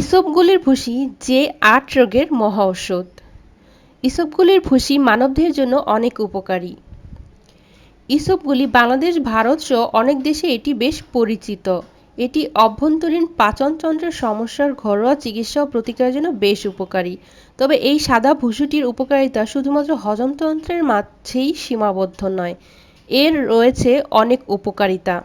ইসবগুলির ভুসি যে আট রোগের মহা ঔষধ। ইসবগুলির ভুসি মানবদেহের জন্য অনেক উপকারী। ইসবগুলি বাংলাদেশ, ভারত সহ অনেক দেশে এটি বেশ পরিচিত। এটি অভ্যন্তরীণ পাচনতন্ত্রের সমস্যার ঘরোয়া চিকিৎসা ও প্রতিকারের জন্য বেশ উপকারী। তবে এই সাদা ভুসিটির উপকারিতা শুধুমাত্র হজমতন্ত্রের মাঝেই সীমাবদ্ধ নয়, এর রয়েছে অনেক উপকারিতা।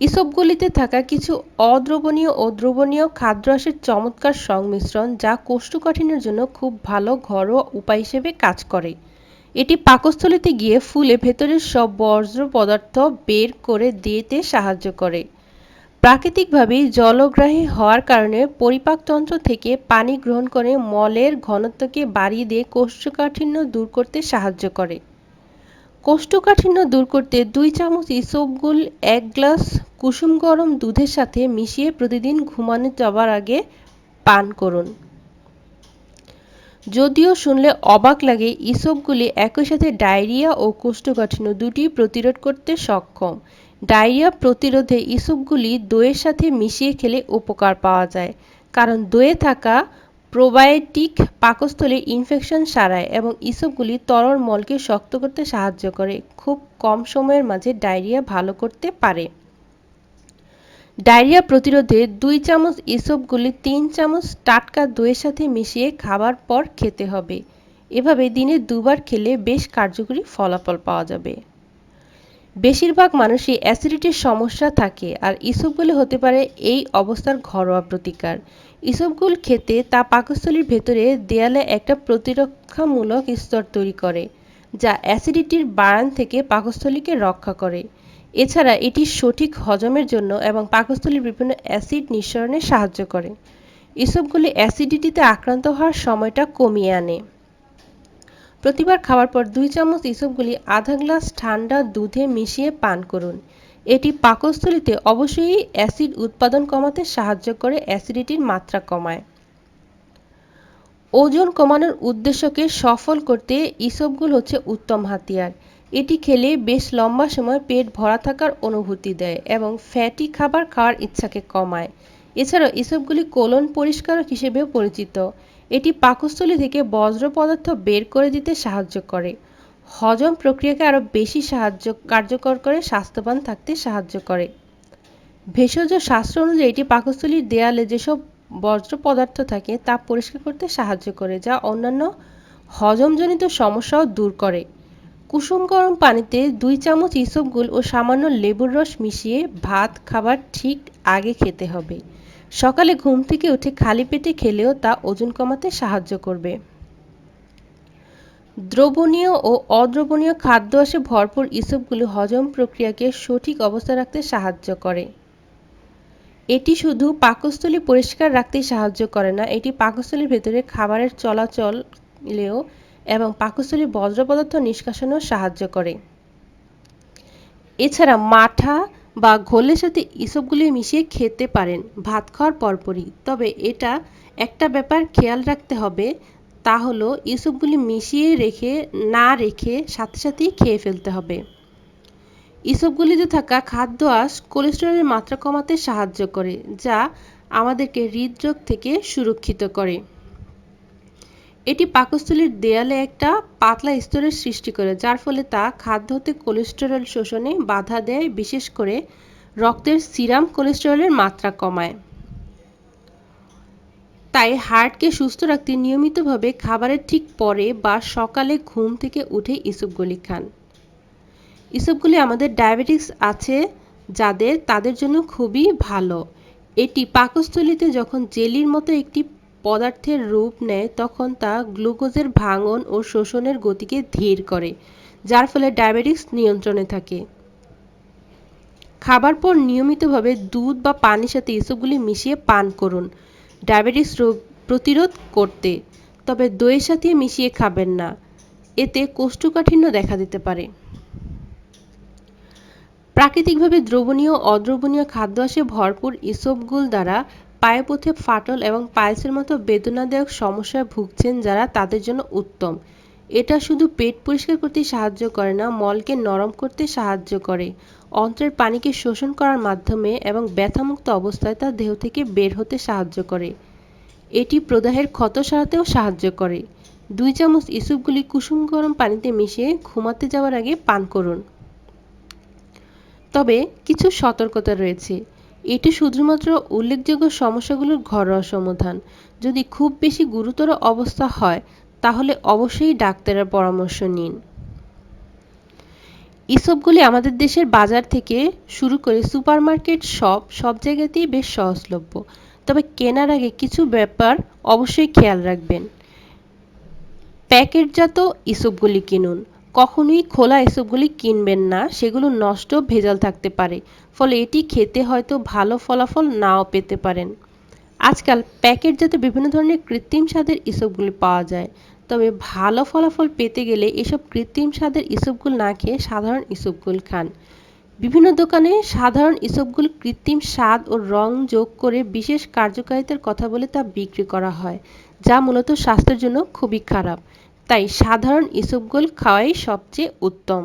ইসবগুলিতে থাকা কিছু অদ্রবণীয় ও দ্রবণীয় খাদ্যরসের চমৎকার সংমিশ্রণ যা কোষ্ঠকাঠিন্যের জন্য খুব ভালো, ঘরোয়া উপায় হিসেবে কাজ করে। এটি পাকস্থলীতে গিয়ে ফুলে ভেতরের সব বর্জ্য পদার্থ বের করে দিতে সাহায্য করে। প্রাকৃতিকভাবেই জলগ্রাহী হওয়ার কারণে পরিপাকতন্ত্র থেকে পানি গ্রহণ করে মলের ঘনত্বকে বাড়িয়ে দিয়ে কোষ্ঠকাঠিন্য দূর করতে সাহায্য করে। কোষ্ঠকাঠিন্য দূর করতে দুই চামচ ইসবগুল এক গ্লাস কুসুম গরম দুধের সাথে মিশিয়ে প্রতিদিন ঘুমানো যাবার আগে পান করুন। যদিও শুনলে অবাক লাগে ইসবগুলি একই সাথে ডায়রিয়া ও কোষ্ঠকাঠিন্য দুটি প্রতিরোধ করতে সক্ষম। ডায়রিয়া প্রতিরোধে ইসবগুলি দইয়ের সাথে মিশিয়ে খেলে উপকার পাওয়া যায়, কারণ দইয়ে থাকা প্রোবায়োটিক পাকস্থলীর ইনফেকশন সারায় এবং ইসবগুলি তরল মলকে শক্ত করতে সাহায্য করে। খুব কম সময়ের মাঝে ডায়রিয়া ভালো করতে পারে। ডায়রিয়া প্রতিরোধে দুই চামচ ইসবগুলি তিন চামচ টাটকা দইয়ের সাথে মিশিয়ে খাবার পর খেতে হবে। এভাবে দিনে দুবার খেলে বেশ কার্যকরী ফলাফল পাওয়া যাবে। বেশিরভাগ মানুষই অ্যাসিডিটির সমস্যা থাকে আর ইসবগুলি হতে পারে এই অবস্থার ঘরোয়া প্রতিকার। ইসবগুল খেতে তা পাকস্থলীর ভেতরে দেয়ালে একটা প্রতিরক্ষামূলক স্তর তৈরি করে, যা অ্যাসিডিটির বাড়ান থেকে পাকস্থলীকে রক্ষা করে। এছাড়া এটি সঠিক হজমের জন্য এবং পাকস্থলীর বিভিন্ন অ্যাসিড নিঃসরণে সাহায্য করে। এসবগুলি অ্যাসিডিটিতে আক্রান্ত হওয়ার সময়টা কমিয়ে আনে। প্রতিবার খাওয়ার পর দুই চামচ ইসবগুলি আধা গ্লাস ঠান্ডা দুধে মিশিয়ে পান করুন। এটি পাকস্থলীতে অবশ্যই অ্যাসিড উৎপাদন কমাতে সাহায্য করে, অ্যাসিডিটির মাত্রা কমায়। ওজন কমানোর উদ্দেশ্যকে সফল করতে ইসবগুল হচ্ছে উত্তম হাতিয়ার। এটি খেলে বেশ লম্বা সময় পেট ভরা থাকার অনুভূতি দেয় এবং ফ্যাটি খাবার খাওয়ার ইচ্ছাকে কমায়। এছাড়াও এসবগুলি কোলন পরিষ্কারক হিসেবেও পরিচিত। এটি পাকস্থলী থেকে বজ্র পদার্থ বের করে দিতে সাহায্য করে। হজম প্রক্রিয়াকে আরও বেশি সাহায্য কার্যকর করে, স্বাস্থ্যবান থাকতে সাহায্য করে। ভেষজ শাস্ত্র অনুযায়ী এটি পাকস্থলীর দেয়ালে যেসব বজ্র পদার্থ থাকে তা পরিষ্কার করতে সাহায্য করে, যা অন্যান্য হজমজনিত সমস্যাও দূর করে। কুসুম গরম পানিতে দুই চামচ ইসবগুল ও সামান্য লেবুর রস মিশিয়ে ভাত, খাবার ঠিক আগে খেতে হবে। সকালে ঘুম থেকে উঠে খালি পেটে খেলেও তা ওজন কমাতে সাহায্য করবে। দ্রবণীয় ও অদ্রবণীয় খাদ্য আসে ভরপুর ইসবগুলি হজম প্রক্রিয়াকে সঠিক অবস্থা রাখতে সাহায্য করে। এটি শুধু পাকস্থলী পরিষ্কার রাখতেই সাহায্য করে না, এটি পাকস্থলীর ভেতরে খাবারের চলাচলেও এবং পাকস্থলীর বজ্র পদার্থ নিষ্কাশনেও সাহায্য করে। এছাড়া মাঠা বা ঘোলের সাথে ইসবগুলি মিশিয়ে খেতে পারেন ভাত খাওয়ার পরপরই। তবে এটা একটা ব্যাপার খেয়াল রাখতে হবে, তা হলো ইসবগুলি মিশিয়ে রেখে, না রেখে সাথে সাথেই খেয়ে ফেলতে হবে। ইসবগুলিতে থাকা খাদ্য আঁশ কোলেস্টেরলের মাত্রা কমাতে সাহায্য করে, যা আমাদেরকে হৃদরোগ থেকে সুরক্ষিত করে। এটি পাকস্থলীর দেয়ালে একটা পাতলা স্তরের সৃষ্টি করে, যার ফলে তা খাদ্য হতে কোলেস্টেরল শোষণে বাধা দেয়, বিশেষ করে রক্তের সিরাম কোলেস্টেরলের মাত্রা কমায়। তাই হার্টকে সুস্থ রাখতে নিয়মিতভাবে খাবারের ঠিক পরে বা সকালে ঘুম থেকে উঠে ইসবগুলি খান। ইসবগুলি আমাদের ডায়াবেটিস আছে যাদের তাদের জন্য খুবই ভালো। এটি পাকস্থলীতে যখন জেলির মতো একটি পদার্থের রূপ নেয় তখন তা গ্লুকোজের ভাঙন ও শোষণের গতিকে ধীর করে, যার ফলে ডায়াবেটিস নিয়ন্ত্রণে থাকে। খাবার পর নিয়মিতভাবে দুধ বা পানির সাথে এসবগুলি মিশিয়ে পান করুন। ডায়াবেটিস রোগ প্রতিরোধ করতে, তবে দইয়ের সাথে মিশিয়ে খাবেন না। এতে কোষ্ঠকাঠিন্য দেখা দিতে পারে। প্রাকৃতিকভাবে দ্রবণীয় অদ্রবণীয় খাদ্য আসে ভরপুর ইসবগুল দ্বারা পায়ুপথে ফাটল এবং পাইলসের মতো বেদনাদায়ক সমস্যায় ভুগছেন যারা তাদের জন্য উত্তম। এটা শুধু পেট পরিষ্কার করতে সাহায্য করে না, মলকে নরম করতে সাহায্য করে। অন্ত্রের পানিকে শোষণ করার মাধ্যমে এবং ব্যথামুক্ত অবস্থায় তা দেহ থেকে বের হতে সাহায্য করে। এটি প্রদাহের ক্ষত সারাতেও সাহায্য করে। দুই চামচ ইসুপগুলি কুসুম গরম পানিতে মিশিয়ে ঘুমাতে যাওয়ার আগে পান করুন। তবে কিছু সতর্কতা রয়েছে। এটি শুধুমাত্র উল্লেখযোগ্য সমস্যাগুলোর ঘরোয়া সমাধান। যদি খুব বেশি গুরুতর অবস্থা হয়, তাহলে অবশ্যই ডাক্তারের পরামর্শ নিন। ইসবগুলি আমাদের দেশের বাজার থেকে শুরু করে সুপারমার্কেট সব সব জায়গাতেই বেশ সহজলভ্য। তবে কেনার আগে কিছু ব্যাপার অবশ্যই খেয়াল রাখবেন। প্যাকেটজাত ইসবগুলি কিনুন। কখনোই খোলা এসবগুলি কিনবেন না, সেগুলো নষ্ট ভেজাল থাকতে পারে, ফলে এটি খেতে হয়তো ভালো ফলাফল নাও পেতে পারেন। আজকাল প্যাকেটজাত বিভিন্ন ধরনের কৃত্রিম স্বাদের ইসবগুলি পাওয়া যায়, তবে ভালো ফলাফল পেতে গেলে এসব কৃত্রিম স্বাদের ইসবগুল না খেয়ে সাধারণ ইসবগুল খান। বিভিন্ন দোকানে সাধারণ ইসবগুল কৃত্রিম স্বাদ ও রং যোগ করে বিশেষ কার্যকারিতার কথা বলে তা বিক্রি করা হয়, যা মূলত স্বাস্থ্যের জন্য খুবই খারাপ। তাই সাধারণ ইসবগুল খাওয়াই সবচেয়ে উত্তম।